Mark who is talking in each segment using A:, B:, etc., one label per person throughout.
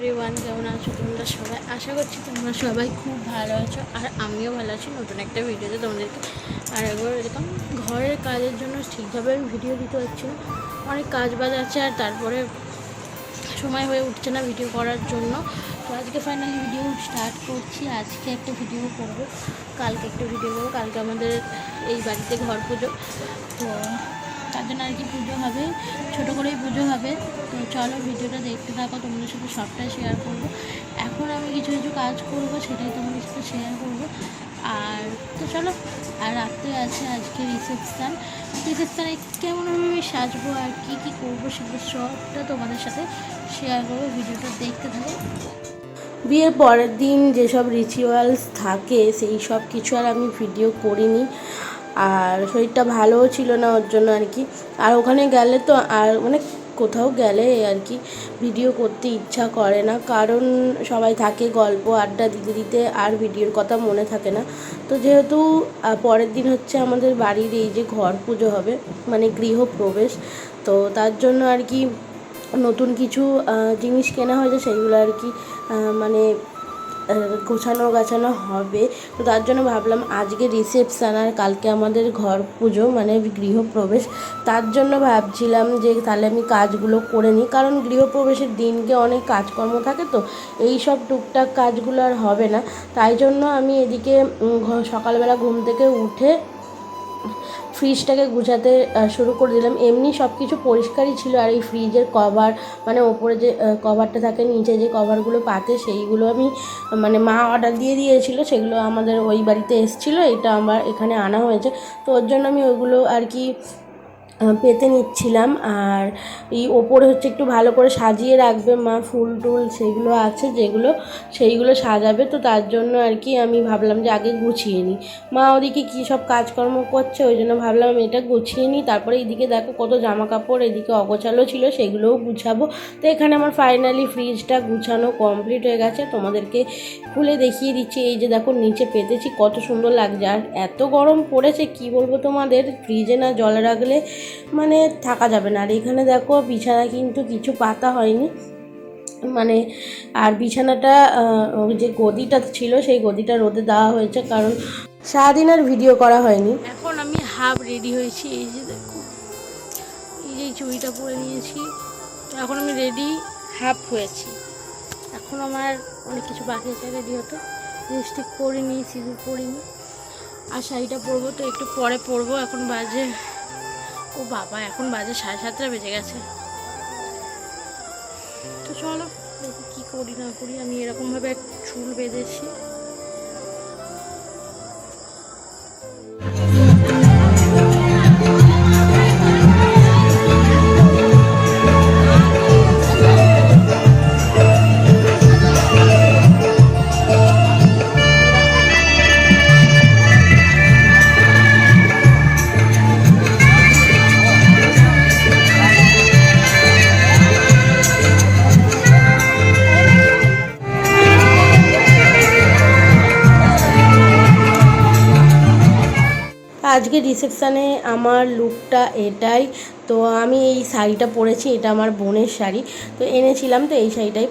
A: Everyone কেমন আছো তোমরা সবাই? আশা করছি তোমরা সবাই খুব ভালো আছো, আর আমিও ভালো আছি। নতুন একটা ভিডিওতে তোমাদেরকে আর একবার এরকম ঘরের কাজের জন্য ঠিকভাবে আমি ভিডিও দিতে পারছি না। অনেক কাজ বাজ আছে আর তারপরে সময় হয়ে উঠছে না ভিডিও করার জন্য। তো আজকে ফাইনালি ভিডিও স্টার্ট করছি। আজকে একটা ভিডিও করব। কালকে একটা ভিডিও করব। কালকে আমাদের এই বাড়িতে ঘর পুজো। তো তার জন্য আর কি পুজো হবে, ছোটো করেই পুজো হবে। তো চলো ভিডিওটা দেখতে থাকো, তোমাদের সাথে সবটাই শেয়ার করব। এখন আমি কিছু কিছু কাজ করব, সেটাই তোমাদের সাথে শেয়ার করব। আর তো চলো, আর রাত্রে আছে আজকে রিসেপশান রিসেপশানে কেমনভাবে আমি সাজবো আর কী কী করব সেগুলো সবটা তোমাদের সাথে শেয়ার করব, ভিডিওটা দেখতে থাকো। বিয়ের পরের দিন যেসব রিচুয়ালস থাকে, সেই সব কিছু আর আমি ভিডিও করিনি। আর শরীরটা ভালোও ছিল না ওর জন্য আর কি। আর ওখানে গেলে তো আর মানে কোথাও গেলে আর কি ভিডিও করতে ইচ্ছা করে না। কারণ সবাই থাকে গল্প, আড্ডা দিতে দিতে আর ভিডিওর কথা মনে থাকে না। তো যেহেতু পরের দিন হচ্ছে আমাদের বাড়ির এই যে ঘর পুজো হবে মানে গৃহপ্রবেশ, তো তার জন্য আর কি নতুন কিছু জিনিস কেনা হয়েছে সেইগুলো আর কি মানে গোছানো গাছানো হবে। তো তার জন্য ভাবলাম আজকে রিসেপশান আর কালকে আমাদের ঘর পুজো মানে গৃহপ্রবেশ। তার জন্য ভাবছিলাম যে তাহলে আমি কাজগুলো করে নিই। কারণ গৃহপ্রবেশের দিনকে অনেক কাজকর্ম থাকে তো, এই সব টুকটাক কাজগুলো আর হবে না। তাই জন্য আমি এদিকে সকালবেলা ঘুম থেকে উঠে ফ্রিজটাকে গুছাতে শুরু করে দিলাম। এমনি সব কিছু পরিষ্কারই ছিল আর এই ফ্রিজের কভার মানে ওপরে যে কভারটা থাকে, নিচে যে কভারগুলো পাতে, সেইগুলো আমি মানে মা অর্ডার দিয়ে দিয়েছিলো, সেগুলো আমাদের ওই বাড়িতে এসেছিল, এটা আমার এখানে আনা হয়েছে। তো ওর জন্য আমি ওইগুলো আর কি পেতে নিচ্ছিলাম। আর এই ওপরে হচ্ছে একটু ভালো করে সাজিয়ে রাখবে মা, ফুল টুল সেগুলো আছে যেগুলো সেইগুলো সাজাবে। তো তার জন্য আর কি আমি ভাবলাম যে আগে গুছিয়ে নিই। মা ওদিকে কী সব কাজকর্ম করছে? ওই জন্য ভাবলাম আমি এটা গুছিয়ে নিই। তারপরে এইদিকে দেখো কত জামা কাপড় এদিকে অগোছালো ছিল, সেগুলোও গুছাবো। তো এখানে আমার ফাইনালি ফ্রিজটা গুছানো কমপ্লিট হয়ে গেছে। তোমাদেরকে খুলে দেখিয়ে দিচ্ছি, এই যে দেখো নিচে পেতেছি, কত সুন্দর লাগছে। আর এত গরম পড়েছে, কি বলব তোমাদের? ফ্রিজে না জল রাখলে মানে থাকা যাবে না। আর এখানে দেখো বিছানা কিন্তু কিছু পাতা হয়নি। মানে আর বিছানাটা যে গদিটা ছিল, সেই গদিটা রোদে দেওয়া হয়েছে, কারণ সারাদিন আর ভিডিও করা হয়নি। এখন আমি হাফ রেডি হয়েছি, এই যে দেখো। এই যে চুড়িটা পরে নিয়েছি। এখন আমি রেডি, হাফ হয়েছি। এখন আমার অনেক কিছু বাকি আছে রেডি হতো লিপস্টিক পরিনি, সিঁদুর পরিনি। আর শাড়িটা পরবো তো একটু পরে পরবো, এখন বাজে। ও বাবা, এখন বাজে সাড়ে সাতটা বেজে গেছে। তো চলো, দেখি কী করি না করি। আমি এরকমভাবে চুল বেঁধেছি। আজকে রিসেপশানে আমার লুকটা এটাই। তো আমি এই শাড়িটা পরেছি, এটা আমার বোনের শাড়ি। তো এনেছিলাম তো এই শাড়িটাই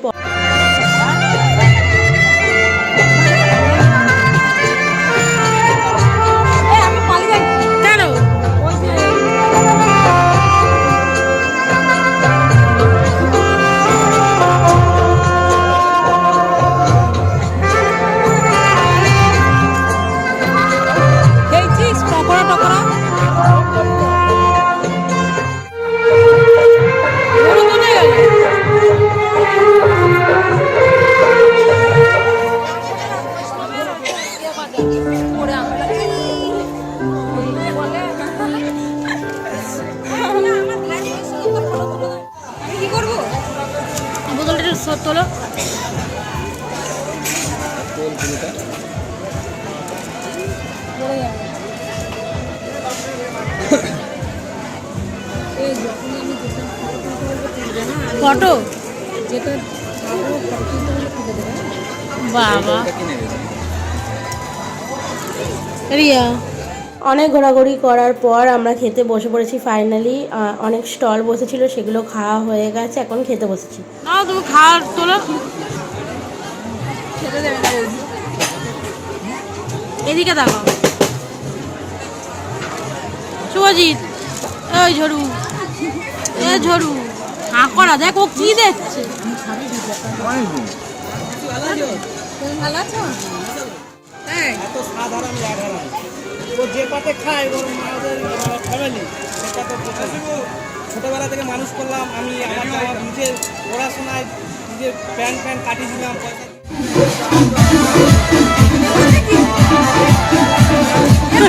A: তুলে
B: দেবে হ্যাঁ?
A: বাবা রিয়া অনেক ঘোরাঘুরি করার পর আমরা খেতে বসে পড়েছি ফাইনালি অনেক স্টল বসেছিল সেগুলো খাওয়া হয়ে গেছে এখন খেতে বসেছি। না তুমি খাওয়ার তোলো। এদিকে দেখো। শুভজিৎ এই ঝরু এ ঝরু। হাঁ করা দেখ ও কি দেখছে।
B: ভালো আছো? হ্যাঁ।
C: এত সাধারণ সাধারণ ও যে পাতে খায় ওর আমাদের ফ্যামিলি সেটা তো ছোটোবেলা থেকে মানুষ করলাম, আমি আমার নিজের পড়াশোনায় নিজের প্যান্ট প্যান্ট কাটিয়ে দিলাম, পয়সা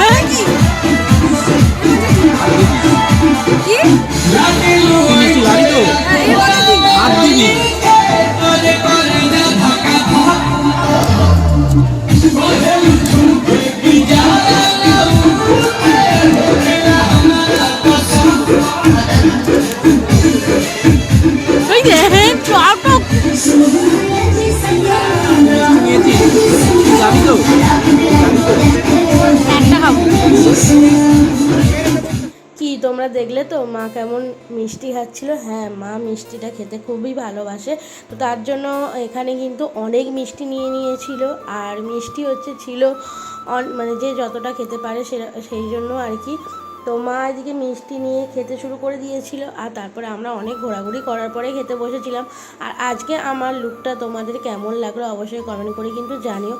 A: ওই দেখলে তো মা কেমন মিষ্টি খাচ্ছিল। হ্যাঁ মা মিষ্টিটা খেতে খুবই ভালোবাসে। তো তার জন্য এখানে কিন্তু অনেক মিষ্টি নিয়ে নিয়েছিল। আর মিষ্টি হচ্ছে ছিল মানে যে যতটা খেতে পারে সে- সেই জন্য আর কি। তো মা এদিকে মিষ্টি নিয়ে খেতে শুরু করে দিয়েছিল, আর তারপরে আমরা অনেক ঘোরাঘুরি করার পরে খেতে বসেছিলাম। আর আজকে আমার লুকটা তোমাদের কেমন লাগল অবশ্যই কমেন্ট করে কিন্তু জানিও।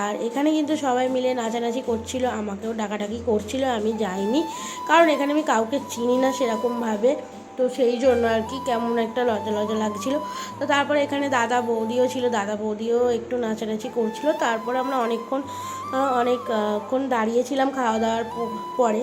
A: আর এখানে কিন্তু সবাই মিলে নাচানাচি করছিল, আমাকেও ডাকাডাকি করছিল, আমি যাইনি। কারণ এখানে আমি কাউকে চিনি না সেরকমভাবে, তো সেই জন্য আর কি কেমন একটা লজা লজ্জা লাগছিল। তো তারপরে এখানে দাদা বৌদিও ছিল, দাদা বৌদিও একটু নাচানাচি করছিল। তারপরে আমরা অনেকক্ষণ অনেকক্ষণ দাঁড়িয়েছিলাম খাওয়া দাওয়ার পরে।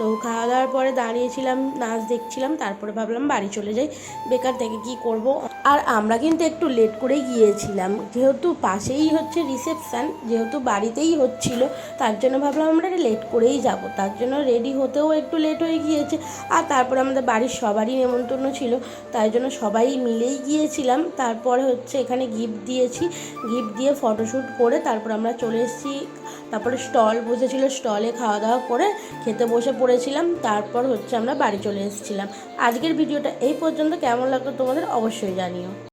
A: তো খাওয়া দাওয়ার পরে দাঁড়িয়েছিলাম, নাচ দেখছিলাম, তারপরে ভাবলাম বাড়ি চলে যাই, বেকার থেকে কি করব? আর আমরা কিন্তু একটু লেট করে গিয়েছিলাম, যেহেতু পাশেই হচ্ছে রিসেপশান যেহেতু বাড়িতেই হচ্ছিল, তার জন্য ভাবলাম আমরা লেট করেই যাব, তার জন্য রেডি হতেও একটু লেট হয়ে গিয়েছে, আর তারপরে আমাদের বাড়ির সবারই নেমন্তন্ন ছিল, তাই জন্য সবাই মিলেই গিয়েছিলাম, তারপরে হচ্ছে এখানে গিফট দিয়েছি গিফট দিয়ে ফটোশ্যুট করে তারপর আমরা চলে এসেছি, তারপরে স্টল বসেছিল স্টলে খাওয়া দাওয়া করে খেতে বসে পড়েছিলাম তারপর হচ্ছে আমরা বাড়ি চলে এসেছিলাম। আজকের ভিডিওটা এই পর্যন্ত। কেমন লাগল তোমাদের অবশ্যই জানিও।